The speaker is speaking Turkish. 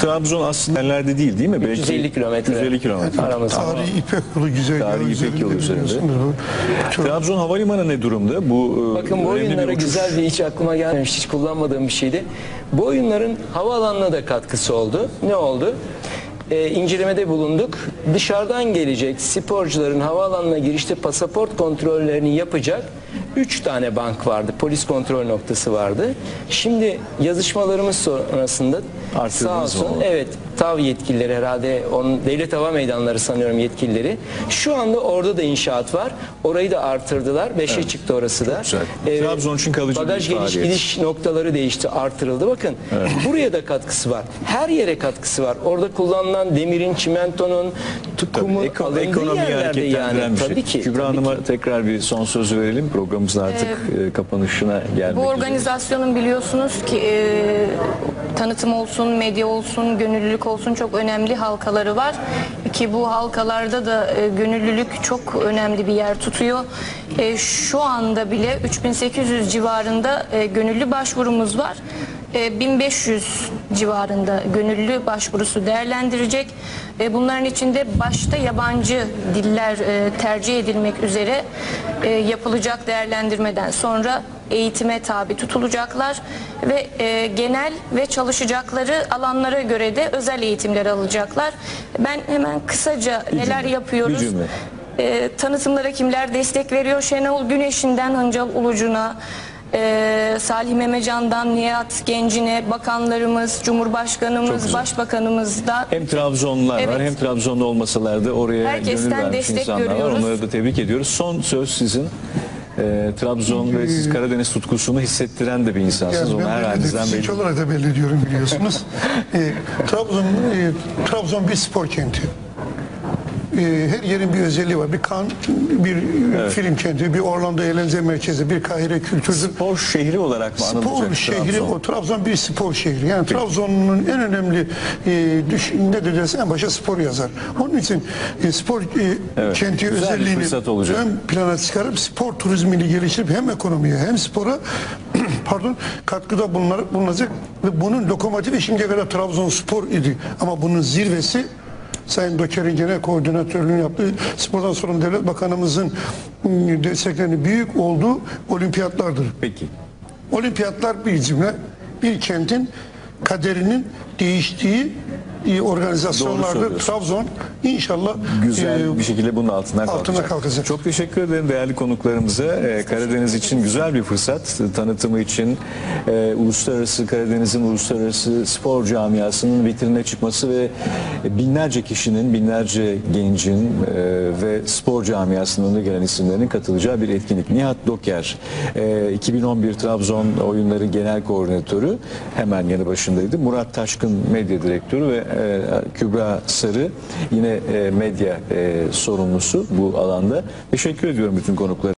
Trabzon aslında yerlerde değil değil mi? 350 kilometre. 350 kilometre. Aramız. Tarihi İpek yolu güzel. Tarihi İpek yolu üzerinde. Çok- Trabzon Havalimanı ne durumda? Bu e, Bakın bu oyunlara güzel bir hiç aklıma gelmemiş, hiç kullanmadığım bir şeydi. Bu oyunların havaalanına da katkısı oldu. Ne oldu? Ee, incelemede bulunduk. Dışarıdan gelecek sporcuların havaalanına girişte pasaport kontrollerini yapacak 3 tane bank vardı. Polis kontrol noktası vardı. Şimdi yazışmalarımız sonrasında sağ Artırdınız mı olsun onu? evet TAV yetkilileri herhalde onun devlet hava meydanları sanıyorum yetkilileri. Şu anda orada da inşaat var. Orayı da artırdılar. Beşe çıktı orası da. güzel. Trabzon için kalıcı bir bagaj geliş faaliyet. gidiş noktaları değişti, artırıldı. Bakın buraya da katkısı var. Her yere katkısı var. Orada kullanılan demirin, çimentonun, Tabii, kumun eko- alındığı ekonomiyi yerlerde yani. bir şey. Tabii ki. Kübra tabii Hanım'a ki. tekrar bir son sözü verelim. Programımızın artık e, kapanışına gelmek Bu üzere. organizasyonun biliyorsunuz ki e, tanıtım olsun, medya olsun, gönüllülük olsun çok önemli halkaları var. Ki bu halkalarda da e, gönüllülük çok önemli bir yer tutuyor. E, şu anda bile 3800 civarında e, gönüllü başvurumuz var. E, 1500 civarında gönüllü başvurusu değerlendirecek. E, bunların içinde başta yabancı diller e, tercih edilmek üzere e, yapılacak değerlendirmeden sonra eğitime tabi tutulacaklar ve e, genel ve çalışacakları alanlara göre de özel eğitimler alacaklar. Ben hemen kısaca neler cümle, yapıyoruz? bir. E, tanıtımlara kimler destek veriyor? Şenol Güneş'inden Hıncal Ulucu'na, e, Salih Memecan'dan Nihat Gencin'e, bakanlarımız, Cumhurbaşkanımız, Başbakanımız da Hem Trabzonlular var Evet. hem Trabzonlu olmasalar da oraya Herkesten gönül vermiş destek insanlar var. görüyoruz. Onları da tebrik ediyoruz. Son söz sizin. E, Trabzon ve siz Karadeniz tutkusunu hissettiren de bir insansınız. Yani Onu her ben belli halinizden belli. de olarak da belli ediyorum biliyorsunuz. e, Trabzon, e, Trabzon bir spor kenti. E, her yerin bir özelliği var. Bir kan, bir e, film kenti, bir Orlando eğlence merkezi, bir Kahire kültür. Spor şehri olarak mı anılacak Spor şehri, Trabzon? o Trabzon bir spor şehri. Yani Trabzon'un en önemli e, düş, ne de derse en başa spor yazar. Onun için e, spor e, Evet, kenti güzel özelliğini ön plana çıkarıp spor turizmini geliştirip hem ekonomiye hem spora pardon katkıda bulunacak ve bunun lokomotifi şimdiye kadar Trabzonspor idi. Ama bunun zirvesi Sayın Doker'in genel koordinatörlüğünü yaptığı spordan sonra devlet bakanımızın ım, desteklerinin büyük olduğu olimpiyatlardır. Peki. Olimpiyatlar bir cümle bir kentin kaderinin değiştiği e, söylüyorsun. Trabzon inşallah Güzel e, bir şekilde bunun altından altına kalkacak. kalkacak. Çok teşekkür ederim değerli konuklarımıza. Ee, Karadeniz için güzel bir fırsat. Tanıtımı için e, uluslararası Karadeniz'in uluslararası spor camiasının vitrine çıkması ve binlerce kişinin, binlerce gencin e, ve spor camiasının önde gelen isimlerin katılacağı bir etkinlik. Nihat Doker, e, 2011 Trabzon oyunları genel koordinatörü hemen yanı başındaydı. Murat Taşkın medya direktörü ve e, Kübra Sarı yine e, medya e, sorumlusu bu alanda. Teşekkür ediyorum bütün konuklara.